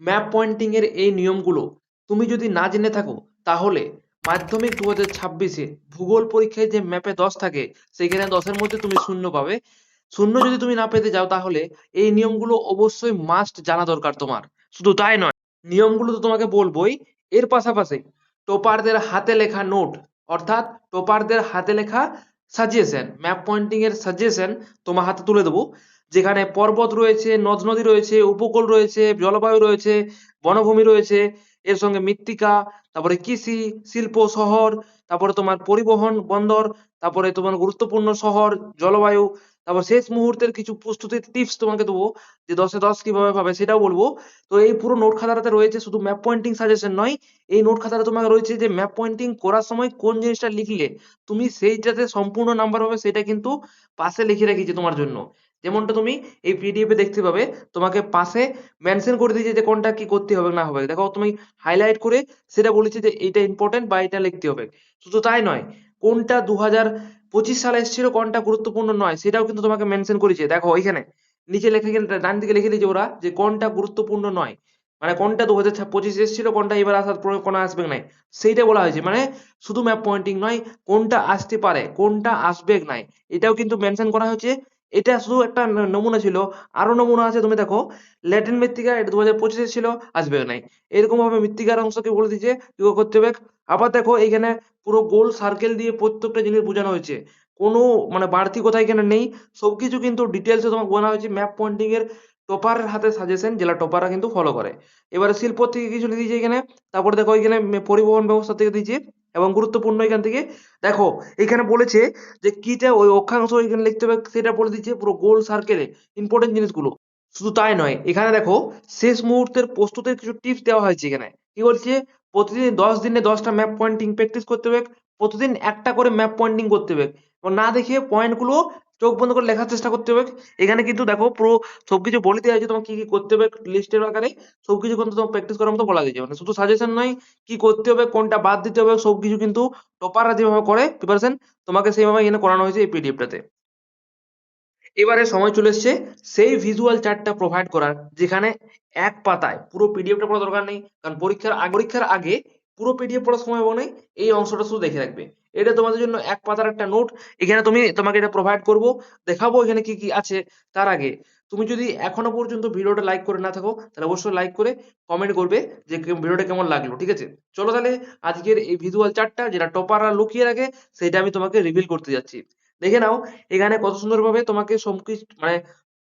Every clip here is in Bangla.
ম্যাপ পয়েন্টিং এর এই নিয়মগুলো তুমি যদি না জেনে থাকো, তাহলে মাধ্যমিক দু হাজার ছাব্বিশে ভূগোল পরীক্ষায় যে ম্যাপে দশ থাকে সেখানে দশের মধ্যে তুমি শূন্য পাবে। শূন্য যদি তুমি না পেতে যাও, তাহলে এই নিয়মগুলো অবশ্যই মাস্ট জানা দরকার তোমার। শুধু তাই নয়, নিয়মগুলো তো তোমাকে বলবোই। এর পাশাপাশি টোপারদের হাতে লেখা নোট অর্থাৎ টোপারদের হাতে লেখা সাজেশন ম্যাপ পয়েন্টিং এর সাজেশন তোমার হাতে তুলে দেবো। যেখানে পর্বত রয়েছে নদ নদী রয়েছে, উপকূল রয়েছে, জলবায়ু রয়েছে, বনভূমি রয়েছে, এর সঙ্গে মৃত্তিকা, তারপরে কৃষি, শিল্প শহর, তারপরে তোমার পরিবহন বন্দর, তারপরে তোমার গুরুত্বপূর্ণ শহর, জলবায়ু তারপর শেষ মুহূর্তের কিছু প্রস্তুতির টিপস তোমাকে দেবো, যে দশে দশ কীভাবে পাবে সেটাও বলব। তো এই পুরো নোট খাতাটাতে রয়েছে শুধু ম্যাপ পয়েন্টিং সাজেশন নয়, এই নোট খাতাটা তোমাকে রয়েছে যে ম্যাপ পয়েন্টিং করার সময় কোন জিনিসটা লিখলে তুমি সেইটাতে সম্পূর্ণ নাম্বার পাবে, সেটা কিন্তু পাশে লিখে রেখেছি তোমার জন্য। যেমনটা তুমি এই পিডিএফ দেখতে পাবে, তোমাকে পাশে মেনশন করে দিয়েছে যে কোনটা কি করতে হবে, না হবে। দেখো তুমি হাইলাইট করে সেটা বলেছে যে এটা ইম্পর্টেন্ট বা এটা লিখতে হবে। শুধু তাই নয়, কোনটা দু হাজার পঁচিশ সালে এসেছিল কোনটা গুরুত্বপূর্ণ নয়, সেটাও কিন্তু তোমাকে মেনশন করেছে। দেখো, ওইখানে, নিচে লেখে ডান দিকে লিখে দিয়েছে ওরা যে কোনটা গুরুত্বপূর্ণ নয়। মানে কোনটা দু হাজার পঁচিশ এসেছিল, কোনটা এবার আসার প্রয়োগ কোনো আসবে নাই। সেইটা বলা হয়েছে মানে শুধু ম্যাপ পয়েন্টিং নয়, কোনটা আসতে পারে, কোনটা আসবে নাই, এটাও কিন্তু মেনশন করা হয়েছে। এটা শুধু একটা নমুনা ছিল। আরও নমুনা আছে, তুমি দেখো। ল্যাটিন মৃত্তিকা, এটা দু হাজার পঁচিশে ছিল আসবে নাই। এরকম ভাবে মৃত্তিকার অংশকে বলে দিচ্ছে কি করতে হবে আবার দেখো এখানে পুরো গোল সার্কেল দিয়ে প্রত্যেকটা জিনিস বোঝানো হয়েছে। কোনো মানে বাড়তি কথা এখানে নেই। সবকিছু কিন্তু ডিটেলসে তোমাকে বলা হয়েছে। ম্যাপ পয়েন্টিং এর টপারের হাতে সাজেশন যেটা টপাররা কিন্তু ফলো করে। এবারে শিল্প থেকে কিছু দিয়েছে এখানে। তারপরে দেখো এখানে পরিবহন ব্যবস্থা থেকে দিয়েছে। এবং গুরুত্বপূর্ণ এখান থেকে। দেখো, এখানে বলেছে যে কিটা ওই অক্ষাংশ এখানে লিখতে হবে, সেটা বলে দিচ্ছে পুরো গোল সার্কেলে ইম্পর্টেন্ট জিনিসগুলো। শুধু তাই নয়, এখানে দেখো, শেষ মুহূর্তের প্রস্তুতের কিছু টিপস দেওয়া হয়েছে এখানে। কি বলছে? প্রতিদিন দশ দিনে দশটা ম্যাপ পয়েন্টিং প্র্যাকটিস করতে হবে, প্রতিদিন একটা করে ম্যাপ পয়েন্টিং করতে হবে। এবং না দেখে পয়েন্টগুলো চোখ বন্ধ করে লেখার চেষ্টা করতে হবে। এখানে কিন্তু দেখো পুরো সবকিছু বলে দেওয়া হয়েছে তোমাকে কি কি করতে হবে লিস্টের আকারে। সবকিছু কিন্তু তোমার প্র্যাকটিস করার মতো বলা দিয়েছে মানে শুধু সাজেশন নয়, কি করতে হবে, কোনটা বাদ দিতে হবে, সবকিছু কিন্তু টপাররা যেভাবে করে প্রিপারেশন তোমাকে সেইভাবে এখানে করানো হয়েছে এই পিডিএফটাতে এবারে সময় চলে এসছে সেই ভিজুয়াল চার্টটা প্রোভাইড করার, যেখানে এক পাতায় পুরো পিডিএফটা পড়ার দরকার নেই। কারণ পরীক্ষার পরীক্ষার আগে পুরো পিডিএফ পড়ার সময় নেই এই অংশটা শুধু দেখে রাখবে। এটা তোমাদের জন্য এক পাতার একটা নোট। এখানে তুমি, তোমাকে এটা প্রোভাইড করব। দেখাবো এখানে কি কি আছে তার আগে। তুমি যদি এখনও পর্যন্ত ভিডিওটা লাইক করে না থাকো, তাহলে অবশ্যই লাইক করে কমেন্ট করবে যে ভিডিওটা কেমন লাগল, ঠিক আছে? চলো তাহলে আজকের এই ভিজুয়াল চার্টটা যেটা টপাররা লুকিয়ে রাখে, সেটা আমি তোমাকে রিভিল করতে যাচ্ছি। দেখে নাও, এখানে কত সুন্দরভাবে তোমাকে সবকিছু মানে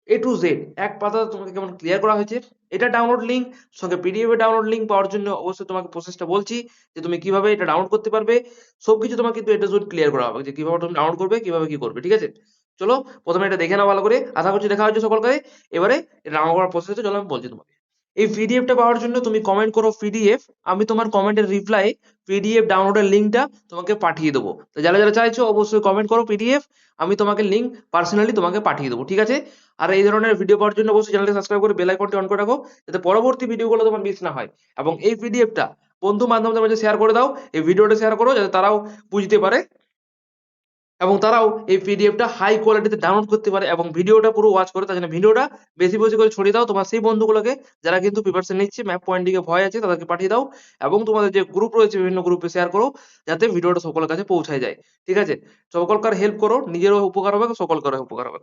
এ টু জেড এক পাতা তোমাকে কেমন ক্লিয়ার করা হয়েছে। এটা ডাউনলোড লিঙ্ক সঙ্গে পিডিএফ ডাউনলোড লিঙ্ক পাওয়ার জন্য অবশ্যই তোমাকে প্রসেসটা বলছি যে তুমি কীভাবে এটা ডাউনলোড করতে পারবে। সবকিছু তোমাকে কিন্তু এটা জেড ক্লিয়ার করা হবে যে কীভাবে তুমি ডাউনলোড করবে, কীভাবে কি করবে, ঠিক আছে? চলো, প্রথমে এটা দেখে নাও ভালো করে। আশা করছি দেখা হচ্ছে সকলকে। এবারে ডাউনলোড করার প্রসেসটা চলো আমি বলছি তোমাকে। এই পিডিএফটা পাওয়ার জন্য তুমি কমেন্ট করো পিডিএফ আমি তোমার কমেন্টের রিপ্লাই পিডিএফ ডাউনলোডের লিঙ্কটা তোমাকে পাঠিয়ে দেবো। তো যারা যারা চাইছো অবশ্যই কমেন্ট করো পিডিএফ আমি তোমাকে লিঙ্ক পার্সোনালি তোমাকে পাঠিয়ে দেবো, ঠিক আছে? আর এই ধরনের ভিডিও পাওয়ার জন্য অবশ্যই চ্যানেলটি সাবস্ক্রাইব করে বেল আইকনটি অন করে রাখো, যাতে পরবর্তী ভিডিওগুলো তোমার মিস না হয়। এবং এই পিডিএফটা বন্ধু বান্ধবদের মাঝে শেয়ার করে দাও, এই ভিডিওটা শেয়ার করো, যাতে তারাও বুঝতে পারে এবং তারাও এই পিডিএফটা হাই কোয়ালিটিতে ডাউনলোড করতে পারে এবং ভিডিওটা পুরো ওয়াচ করে, তার জন্য ভিডিওটা বেশি বেশি করে ছড়িয়ে দাও তোমার সেই বন্ধুগুলোকে, যারা কিন্তু প্রিপারেশন নিচ্ছে ম্যাপ পয়েন্ট এ ভয় আছে, তাদেরকে পাঠিয়ে দাও এবং তোমাদের যে গ্রুপ রয়েছে, বিভিন্ন গ্রুপে শেয়ার করো, যাতে ভিডিওটা সকলের কাছে পৌঁছায় যায়। ঠিক আছে? সকলকার হেল্প করো, নিজেরও উপকার হবে, সকলকারও উপকার হবে।